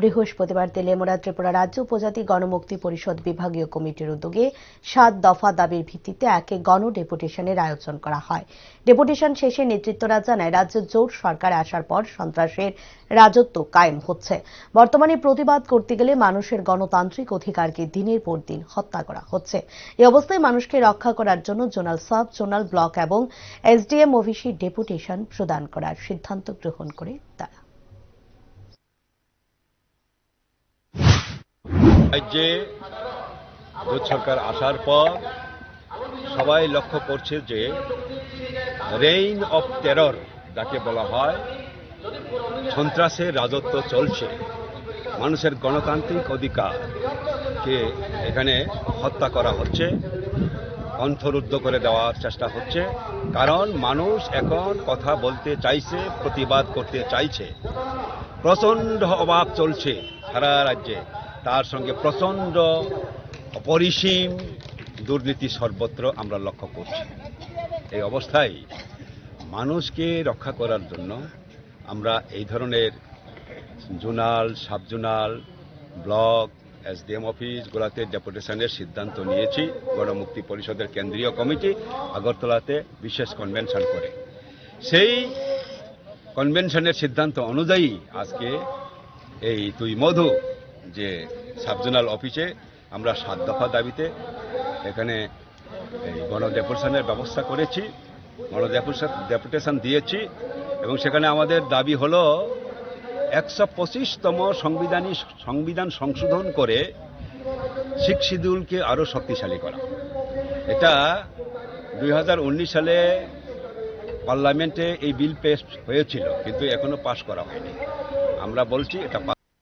বৃহস্পতিবার তেলেমোড়া ত্রিপুরা রাজ্য উপজাতি গণমুক্তি পরিষদ বিভাগীয় কমিটির উদ্যোগে সাত দফা দাবির ভিত্তিতে একে গণ ডেপুটেশনের আয়োজন করা হয়। ডেপুটেশন শেষে নেতৃত্বরা জানায়, রাজ্যে জোট সরকার আসার পর সন্ত্রাসের রাজত্ব কায়েম হচ্ছে। বর্তমানে প্রতিবাদ করতে গেলে মানুষের গণতান্ত্রিক অধিকারকে দিনের পর দিন হত্যা করা হচ্ছে। এই অবস্থায় মানুষকে রক্ষা করার জন্য জোনাল সাব জোনাল ব্লক এবং এসডিএম অফিসে ডেপুটেশন প্রদান করার সিদ্ধান্ত গ্রহণ করে তারা। রাজ্যে জোট সরকার আসার পর সবাই লক্ষ্য করছে যে রেইন অফ টেরর যাকে বলা হয় সন্ত্রাসের রাজত্ব চলছে। মানুষের গণতান্ত্রিক অধিকারকে এখানে হত্যা করা হচ্ছে কণ্ঠরুদ্ধ করে দেওয়ার চেষ্টা হচ্ছে, কারণ মানুষ এখন কথা বলতে চাইছে, প্রতিবাদ করতে চাইছে। প্রচণ্ড অভাব চলছে সারা রাজ্যে। তার সঙ্গে প্রচণ্ড অপরিসীম দুর্নীতি সর্বত্র আমরা লক্ষ্য করছি। এই অবস্থায় মানুষকে রক্ষা করার জন্য আমরা এই ধরনের zonal sub zonal block SDM অফিসগুলোতে ডেপুটেশনের সিদ্ধান্ত নিয়েছি। গণমুক্তি পরিষদের কেন্দ্রীয় কমিটি আগরতলাতে বিশেষ কনভেনশন করে। সেই কনভেনশনের সিদ্ধান্ত অনুযায়ী আজকে এই তুই মধু যে সাবজোনাল অফিসে আমরা সাত দফা দাবিতে এখানে এই গণ ডেপুটেশনের ব্যবস্থা করেছি গণ ডেপুটেশন দিয়েছি এবং সেখানে আমাদের দাবি হলো একশো পঁচিশতম সংবিধানী সংবিধান সংশোধন করে শিখ শিডিউলকে আরও শক্তিশালী করা। এটা দুই হাজার উনিশ সালে পার্লামেন্টে এই বিল পেশ হয়েছিল, কিন্তু এখনও পাশ করা হয়নি। আমরা বলছি এটা